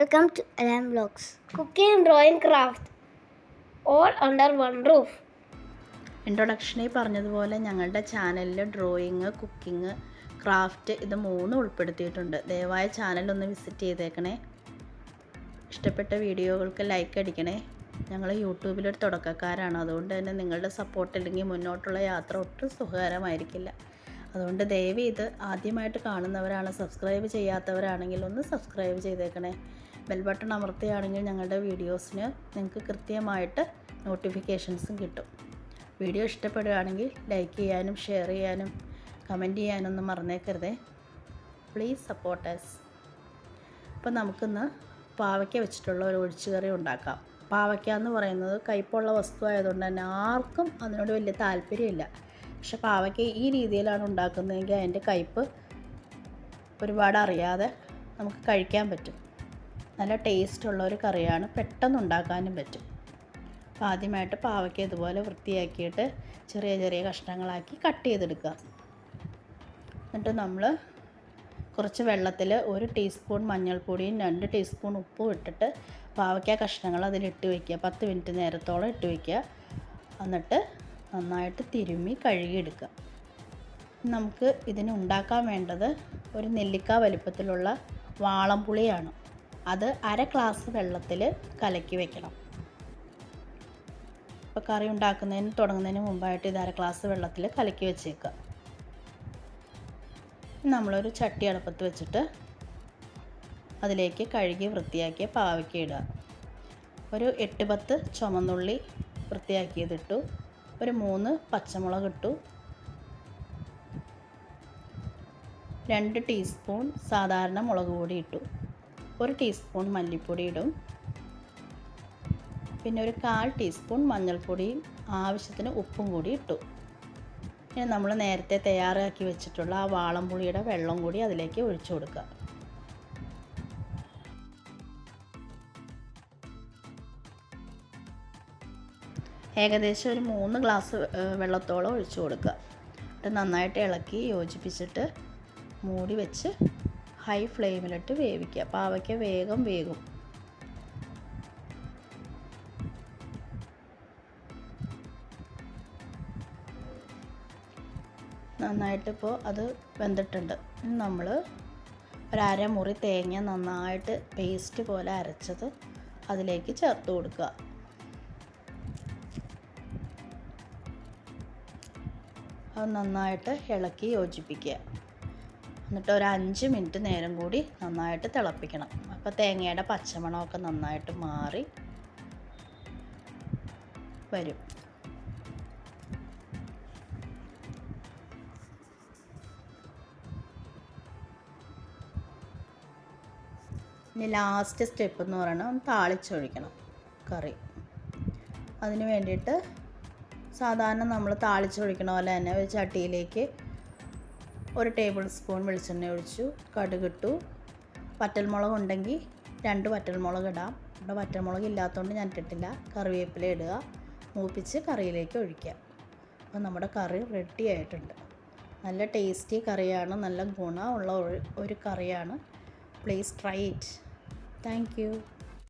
Welcome to Alam Vlogs. Cooking drawing craft all under one roof ഇൻട്രൊഡക്ഷനിൽ പറഞ്ഞതുപോലെ ഞങ്ങളുടെ ചാനലിൽ drawing cooking craft ഇത് മൂന്നും ഉൾപ്പെടുത്തിയിട്ടുണ്ട്. ദയവായ ചാനലൊന്ന് വിസിറ്റ് ചെയ്തേക്കണേ. ഇഷ്ടപ്പെട്ട വീഡിയോകൾക്ക് ലൈക്ക് അടിക്കണേ. ഞങ്ങൾ യൂട്യൂബിലൊരു തുടക്കക്കാരാണ്. അതുകൊണ്ട് തന്നെ നിങ്ങളുടെ സപ്പോർട്ട് ഇല്ലെങ്കിൽ മുന്നോട്ടുള്ള യാത്ര ഒട്ടും സുഖകരമായിരിക്കില്ല. അതുകൊണ്ട് ദയവ് ഇത് ആദ്യമായിട്ട് കാണുന്നവരാണ് സബ്സ്ക്രൈബ് ചെയ്യാത്തവരാണെങ്കിൽ ഒന്ന് സബ്സ്ക്രൈബ് ചെയ്തേക്കണേ. ബെൽ ബട്ടൺ അമർത്തുകയാണെങ്കിൽ ഞങ്ങളുടെ വീഡിയോസിന് നിങ്ങൾക്ക് കൃത്യമായിട്ട് നോട്ടിഫിക്കേഷൻസും കിട്ടും. വീഡിയോ ഇഷ്ടപ്പെടുകയാണെങ്കിൽ ലൈക്ക് ചെയ്യാനും ഷെയർ ചെയ്യാനും കമന്റ് ചെയ്യാനൊന്നും മറന്നേക്കരുതേ. പ്ലീസ് സപ്പോർട്ടേഴ്സ് അപ്പോൾ നമുക്കിന്ന് പാവയ്ക്ക വെച്ചിട്ടുള്ള ഒരു ഒഴിച്ചുകറി ഉണ്ടാക്കാം. പാവയ്ക്ക എന്ന് പറയുന്നത് കയ്പുള്ള വസ്തു ആയതുകൊണ്ട് തന്നെ ആർക്കും അതിനോട് വലിയ താല്പര്യമില്ല. പക്ഷെ പാവയ്ക്ക ഈ രീതിയിലാണ് ഉണ്ടാക്കുന്നതെങ്കിൽ അതിന്റെ കയ്പ് ഒരുപാട് അറിയാതെ നമുക്ക് കഴിക്കാൻ പറ്റും. നല്ല ടേസ്റ്റുള്ള ഒരു കറിയാണ് പെട്ടെന്ന് ഉണ്ടാക്കാനും പറ്റും. അപ്പോൾ ആദ്യമായിട്ട് പാവയ്ക്ക ഇതുപോലെ വൃത്തിയാക്കിയിട്ട് ചെറിയ ചെറിയ കഷ്ണങ്ങളാക്കി കട്ട് ചെയ്തെടുക്കുക. എന്നിട്ട് നമ്മൾ കുറച്ച് വെള്ളത്തിൽ ഒരു ടീസ്പൂൺ മഞ്ഞൾപ്പൊടിയും രണ്ട് ടീസ്പൂൺ ഉപ്പും ഇട്ടിട്ട് പാവയ്ക്ക കഷ്ണങ്ങൾ അതിലിട്ട് വയ്ക്കുക. പത്ത് മിനിറ്റ് നേരത്തോളം ഇട്ട് വയ്ക്കുക. എന്നിട്ട് നന്നായിട്ട് തിരുമ്മി കഴുകിയെടുക്കുക. നമുക്ക് ഇതിന് ഉണ്ടാക്കാൻ വേണ്ടത് ഒരു നെല്ലിക്ക വലിപ്പത്തിലുള്ള വാളംപുളിയാണ്. അത് അര ഗ്ലാസ് വെള്ളത്തിൽ കലക്കി വെക്കണം. ഇപ്പോൾ കറി ഉണ്ടാക്കുന്നതിന് തുടങ്ങുന്നതിന് മുമ്പായിട്ട് ഇത് അര ഗ്ലാസ് വെള്ളത്തിൽ കലക്കി വെച്ചേക്കുക. നമ്മളൊരു ചട്ടി അടുപ്പത്ത് വെച്ചിട്ട് അതിലേക്ക് കഴുകി വൃത്തിയാക്കിയ പാവയ്ക്ക ഇടുക. ഒരു എട്ട് പത്ത് ചുമന്നുള്ളി വൃത്തിയാക്കിയതിട്ടു. ഒരു മൂന്ന് പച്ചമുളക് ഇട്ടു. രണ്ട് ടീസ്പൂൺ സാധാരണ മുളക് പൊടി ഇട്ടു. ഒരു ടീസ്പൂൺ മല്ലിപ്പൊടി ഇടും. പിന്നെ ഒരു കാൽ ടീസ്പൂൺ മഞ്ഞൾപ്പൊടിയും ആവശ്യത്തിന് ഉപ്പും കൂടി ഇട്ടു. ഇനി നമ്മൾ നേരത്തെ തയ്യാറാക്കി വെച്ചിട്ടുള്ള ആ വാളംപുളിയുടെ വെള്ളം കൂടി അതിലേക്ക് ഒഴിച്ചു കൊടുക്കുക. ഏകദേശം ഒരു മൂന്ന് ഗ്ലാസ് വെള്ളത്തോളം ഒഴിച്ചു കൊടുക്കുക. എന്നിട്ട് നന്നായിട്ട് ഇളക്കി യോജിപ്പിച്ചിട്ട് മൂടി വെച്ച് ഹൈ ഫ്ലെയിമിലിട്ട് വേവിക്കുക. പാവയ്ക്ക വേഗം വേകും. നന്നായിട്ടിപ്പോൾ അത് വെന്തിട്ടുണ്ട്. നമ്മൾ ഒരു അരമുറി തേങ്ങ നന്നായിട്ട് പേസ്റ്റ് പോലെ അരച്ചത് അതിലേക്ക് ചേർത്ത് കൊടുക്കുക. അത് നന്നായിട്ട് ഇളക്കി യോജിപ്പിക്കുക. എന്നിട്ട് ഒരു അഞ്ച് മിനിറ്റ് നേരം കൂടി നന്നായിട്ട് തിളപ്പിക്കണം. അപ്പോൾ തേങ്ങയുടെ പച്ചമണമൊക്കെ നന്നായിട്ട് മാറി വരും. ഇനി ലാസ്റ്റ് സ്റ്റെപ്പ് എന്ന് പറയുന്നത് താളിച്ചൊഴിക്കണം കറി. അതിന് വേണ്ടിയിട്ട് സാധാരണ നമ്മൾ താളിച്ചൊഴിക്കണ പോലെ തന്നെ ഒരു ചട്ടിയിലേക്ക് ഒരു ടേബിൾ സ്പൂൺ വെളിച്ചെണ്ണ ഒഴിച്ചു കടുകിട്ടു. പറ്റൽമുളക് ഉണ്ടെങ്കിൽ രണ്ട് പറ്റൽമുളക് ഇടാം. ഇവിടെ പറ്റൽമുളക് ഇല്ലാത്തതുകൊണ്ട് ഞാൻ ഇട്ടിട്ടില്ല. കറിവേപ്പില ഇടുക. മൂപ്പിച്ച് കറിയിലേക്ക് ഒഴിക്കുക. അപ്പോൾ നമ്മുടെ കറി റെഡി ആയിട്ടുണ്ട്. നല്ല ടേസ്റ്റി കറിയാണ്. നല്ല ഗുണമുള്ള ഒരു കറിയാണ്. Please try it thank